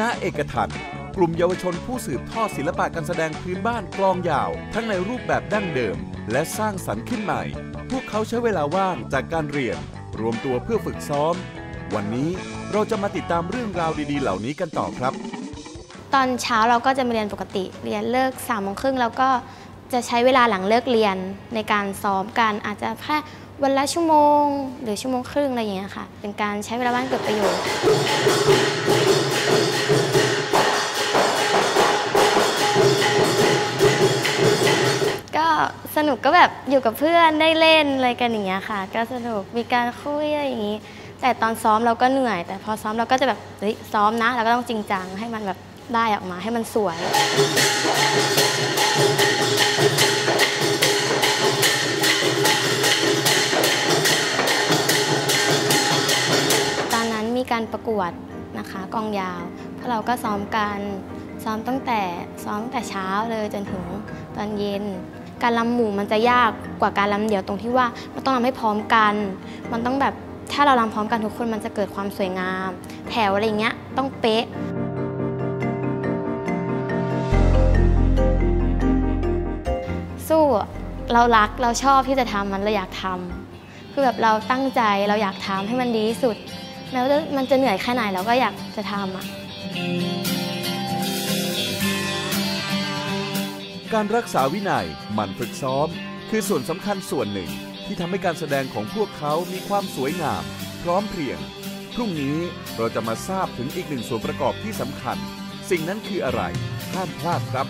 คณะเอกทันกลุ่มเยาวชนผู้สืบทอดศิลปะการแสดงพื้นบ้านกลองยาว ทั้งในรูปแบบดั้งเดิม และสร้างสรรค์ขึ้นใหม่ พวกเขาใช้เวลาว่างจากการเรียน รวมตัวเพื่อฝึกซ้อม วันนี้เราจะมาติดตามเรื่องราวดีๆ เหล่านี้กันต่อครับ ตอนเช้าเราก็จะมาเรียนปกติเรียนเลิกสามโมงครึ่งแล้วก็จะใช้เวลาหลังเลิกเรียนในการซ้อมกันอาจจะแค่วันละชั่วโมง หรือชั่วโมงครึ่งอะไรอย่างเงี้ยค่ะ เป็นการใช้เวลาว่างเกิดประโยชน์ สนุกก็แบบอยู่กับเพื่อนได้เล่นอะไรกันอย่างเงี้ยค่ะ ก็สนุกมีการคุยอะไรอย่างงี้ แต่ตอนซ้อมเราก็เหนื่อย แต่พอซ้อมเราก็จะแบบเฮ้ยซ้อมนะเราก็ต้องจริงจังให้มันแบบได้ออกมาให้มันสวย ตอนนั้นมีการประกวดนะคะกองยาวพวกเราก็ซ้อมกันซ้อมตั้งแต่ซ้อมตั้งแต่เช้าเลยจนถึงตอนเย็น การลำหมู่มันจะยากกว่าการลำเดี่ยวตรงที่ว่ามันต้องลำให้พร้อมกัน มันต้องแบบถ้าเราลำพร้อมกันทุกคนมันจะเกิดความสวยงาม แถวอะไรเงี้ยต้องเป๊ะสู้เรารักเราชอบที่จะทำมันเราอยากทำคือแบบเราตั้งใจเราอยากทำให้มันดีที่สุดแม้ว่ามันจะเหนื่อยแค่ไหนเราก็อยากจะทำอะ การรักษาวินัยมันฝึกซ้อม คือส่วนสำคัญส่วนหนึ่งที่ทำให้การแสดงของพวกเขามีความสวยงาม พร้อมเพรียง พรุ่งนี้เราจะมาทราบถึงอีกหนึ่งส่วนประกอบที่สำคัญ สิ่งนั้นคืออะไรห้ามพลาดครับ